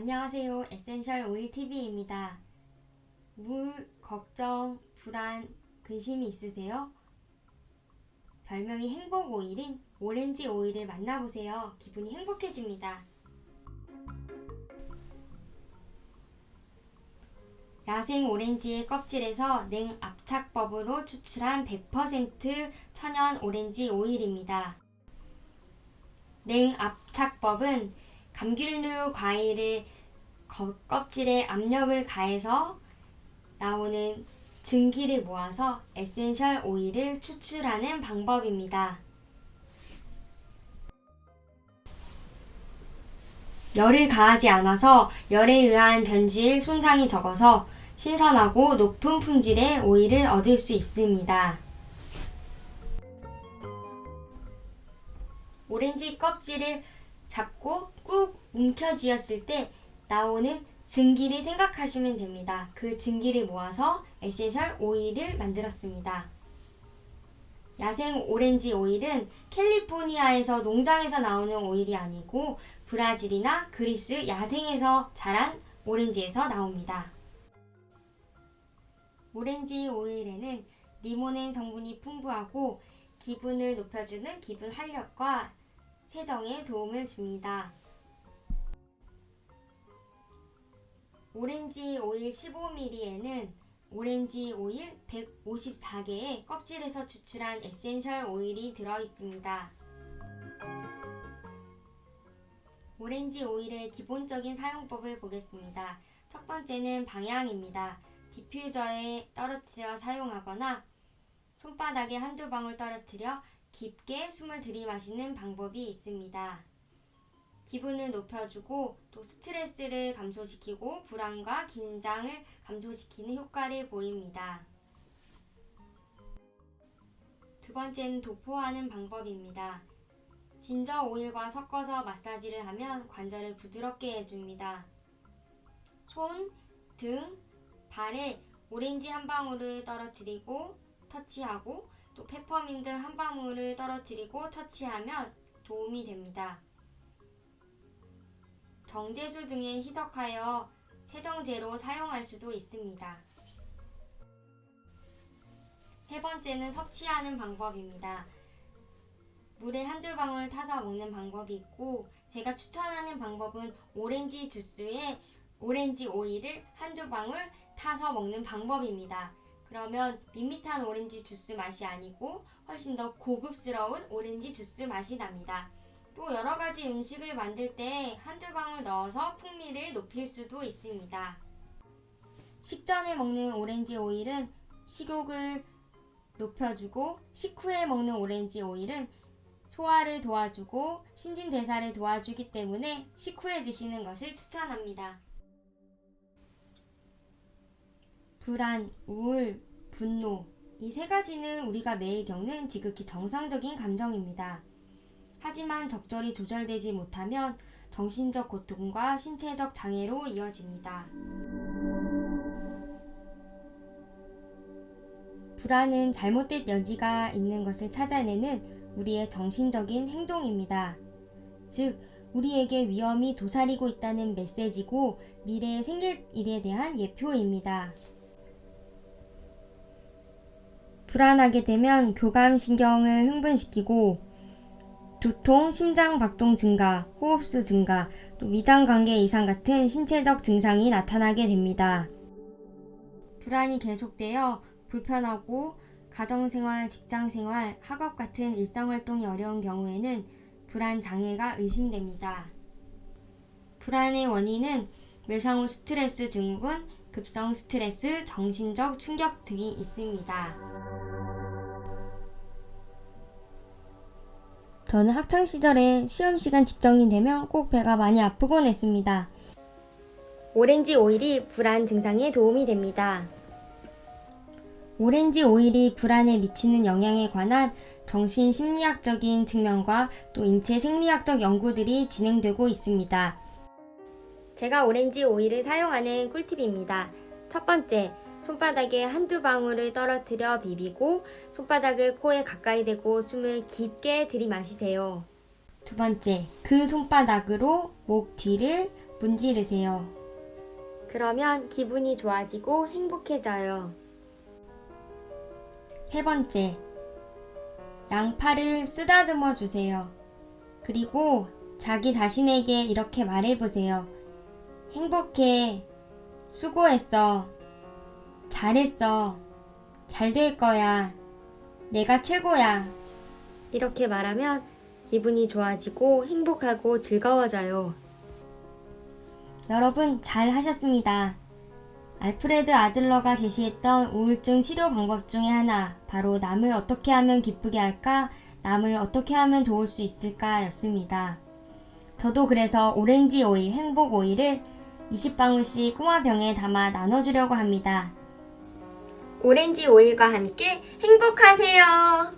안녕하세요. 에센셜 오일 TV입니다. 물, 걱정, 불안, 근심이 있으세요? 별명이 행복 오일인 오렌지 오일을 만나보세요. 기분이 행복해집니다. 야생 오렌지의 껍질에서 냉 압착법으로 추출한 100% 천연 오렌지 오일입니다. 냉 압착법은 감귤류 과일을 거- 껍질에 압력을 가해서 나오는 증기를 모아서 에센셜 오일을 추출하는 방법입니다. 열을 가하지 않아서 열에 의한 변질 손상이 적어서 신선하고 높은 품질의 오일을 얻을 수 있습니다. 오렌지 껍질을 잡고 꾹 움켜쥐었을 때 나오는 증기를 생각하시면 됩니다. 그 증기를 모아서 에센셜 오일을 만들었습니다. 야생 오렌지 오일은 캘리포니아에서 농장에서 나오는 오일이 아니고 브라질이나 그리스 야생에서 자란 오렌지에서 나옵니다. 오렌지 오일에는 리모넨 성분이 풍부하고 기분을 높여주는 기분 활력과 세정에 도움을 줍니다. 오렌지 오일 15ml에는 오렌지 오일 154개의 껍질에서 추출한 에센셜 오일이 들어 있습니다. 오렌지 오일의 기본적인 사용법을 보겠습니다. 첫 번째는 방향입니다. 디퓨저에 떨어뜨려 사용하거나 손바닥에 한두 방울 떨어뜨려 깊게 숨을 들이마시는 방법이 있습니다. 기분을 높여주고 또 스트레스를 감소시키고 불안과 긴장을 감소시키는 효과를 보입니다. 두 번째는 도포하는 방법입니다. 진저 오일과 섞어서 마사지를 하면 관절을 부드럽게 해줍니다. 손, 등, 발에 오렌지 한 방울을 떨어뜨리고 터치하고 또 페퍼민트 한 방울을 떨어뜨리고 터치하면 도움이 됩니다. 정제수 등에 희석하여 세정제로 사용할 수도 있습니다. 세 번째는 섭취하는 방법입니다. 물에 한두 방울 타서 먹는 방법이 있고 제가 추천하는 방법은 오렌지 주스에 오렌지 오일을 한두 방울 타서 먹는 방법입니다. 그러면 밋밋한 오렌지 주스 맛이 아니고 훨씬 더 고급스러운 오렌지 주스 맛이 납니다. 또 여러 가지 음식을 만들 때 한두 방울 넣어서 풍미를 높일 수도 있습니다. 식전에 먹는 오렌지 오일은 식욕을 높여주고 식후에 먹는 오렌지 오일은 소화를 도와주고 신진대사를 도와주기 때문에 식후에 드시는 것을 추천합니다. 불안, 우울, 분노 이 세 가지는 우리가 매일 겪는 지극히 정상적인 감정입니다. 하지만 적절히 조절되지 못하면 정신적 고통과 신체적 장애로 이어집니다. 불안은 잘못된 여지가 있는 것을 찾아내는 우리의 정신적인 행동입니다. 즉, 우리에게 위험이 도사리고 있다는 메시지고 미래에 생길 일에 대한 예표입니다. 불안하게 되면 교감신경을 흥분시키고 두통, 심장 박동 증가, 호흡수 증가, 또 위장 관계 이상 같은 신체적 증상이 나타나게 됩니다. 불안이 계속되어 불편하고 가정생활, 직장생활, 학업 같은 일상활동이 어려운 경우에는 불안 장애가 의심됩니다. 불안의 원인은 외상 후 스트레스 증후군, 급성 스트레스, 정신적 충격 등이 있습니다. 저는 학창 시절에 시험 시간 직전이 되면 꼭 배가 많이 아프곤 했습니다. 오렌지 오일이 불안 증상에 도움이 됩니다. 오렌지 오일이 불안에 미치는 영향에 관한 정신 심리학적인 측면과 또 인체 생리학적 연구들이 진행되고 있습니다. 제가 오렌지 오일을 사용하는 꿀팁입니다. 첫 번째, 손바닥에 한두 방울을 떨어뜨려 비비고 손바닥을 코에 가까이 대고 숨을 깊게 들이마시세요. 두 번째, 그 손바닥으로 목 뒤를 문지르세요. 그러면 기분이 좋아지고 행복해져요. 세 번째, 양파를 쓰다듬어 주세요. 그리고 자기 자신에게 이렇게 말해보세요. 행복해. 수고했어. 잘했어. 잘 될 거야. 내가 최고야. 이렇게 말하면 기분이 좋아지고 행복하고 즐거워져요. 여러분 잘 하셨습니다. 알프레드 아들러가 제시했던 우울증 치료 방법 중에 하나, 바로 남을 어떻게 하면 기쁘게 할까, 남을 어떻게 하면 도울 수 있을까 였습니다. 저도 그래서 오렌지 오일, 행복 오일을 20방울씩 꼬마병에 담아 나눠주려고 합니다. 오렌지 오일과 함께 행복하세요!